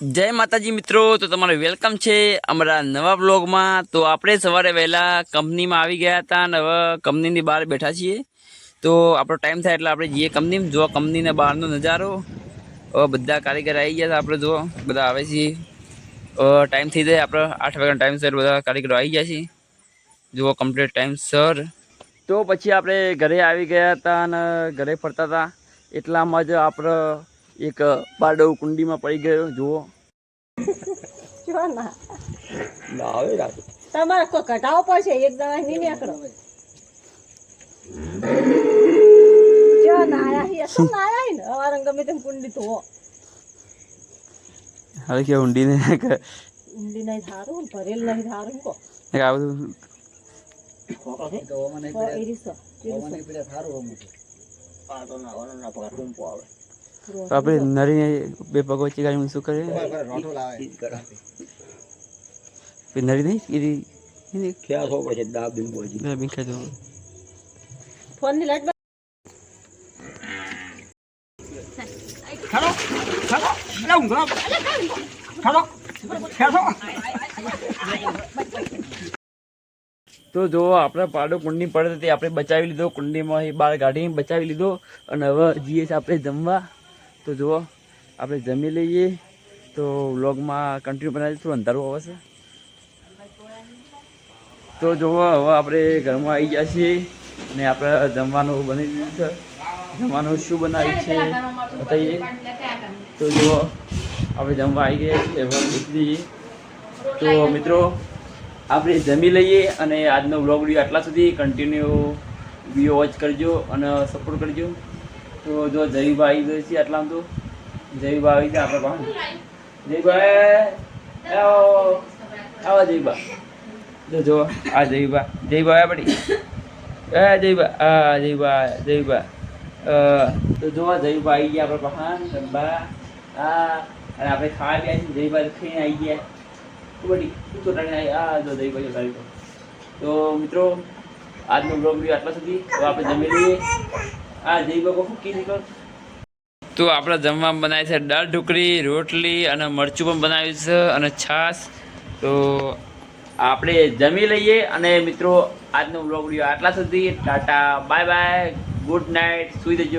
જય માતાજી મિત્રો, તો તમારું વેલકમ છે અમારા નવા બ્લોગમાં તો આપણે સવારે વહેલા કંપનીમાં આવી ગયા હતા અને હવે કંપનીની બહાર બેઠા છીએ. તો આપણો ટાઈમ થાય એટલે આપણે જઈએ કંપનીમાં. જો કંપનીના બહારનો નજારો. બધા કારીગર આવી ગયા હતા આપણે જો બધા આવે છે. હવે ટાઈમ થઈ જાય, આપણે આઠ વાગ્યાનો ટાઈમ સર બધા કારીગરો આવી ગયા છે. જુઓ કમ્પ્લીટ ટાઈમ, સર. તો પછી આપણે ઘરે આવી ગયા હતા અને ઘરે ફરતા હતા. એટલામાં જ આપણે એક બારડો કુંડીમાં પડી ગયો જુઓ. તમારે કોઈ ઘટાવો પડશે એક દવા નહીં નીકળો. ના ના ને હવે કે ઊંડીને એક ઊંડી નહીં ધારું ભરેલ નહીં ધારું કો આ બધું તો એ રીસો એ રીસો. તો આપણે નરીને બે પગ વચ્ચે ગાડી શું કરે? નરી નહીં? લાઈટ તો જો આપણે પાડો કુંડી પડે તે આપણે બચાવી લીધો કુંડીમાં એ બહાર કાઢીને બચાવી લીધો અને હવે જઈએ છીએ આપણે જમવા. તો જુઓ, આપણે જમી લઈએ. તો વ્લોગમાં કન્ટિન્યુ બનાવી થોડું અંધારું આવશે તો જુઓ, હવે આપણે ઘરમાં આવી ગયા છીએ ને આપણે જમવાનું બની દીધું છે. જમવાનું શું બનાવ્યું છે, બતાવીએ. તો જુઓ, આપણે જમવા આવી ગયા છીએ, હવે મૂકી તો મિત્રો, આપણે જમી લઈએ અને આજનો વ્લોગ વીડિયો આટલા સુધી. કન્ટિન્યુ વીડિયો વોચ કરજો અને સપોર્ટ કરજો. તો જો જયુબા આવી ગયો છે આટલામાં તો જયભા આવી ગયા આપણે પાસે જયભાઈ આવો આવો જયભા. જો જો આ જયભા જયભા આવ્યા પડી. એ જયભા આ જયભા અ, તો જો જયભા આવી ગયા આપણે પાસે ડબ્બા આ અને આપણે ખાવા ગયા છીએ જયભા ખાઈને આવી ગયા. કબડ્ડી ચોટાડી આ જો ભાઈ લાવી તો મિત્રો આજનો બ્લોગ વીડિયો આટલા સુધી તો આપણે જમી લઈએ. તો આપણે જમવામાં બનાવી છે દાળ ઢોકળી, રોટલી અને મરચું પણ બનાવ્યું છે અને છાશ. તો આપણે જમી લઈએ અને મિત્રો, આજનો બ્લોગ વીડિયો આટલા સુધી. Tata, bye bye. Good night. સુઈ જજો.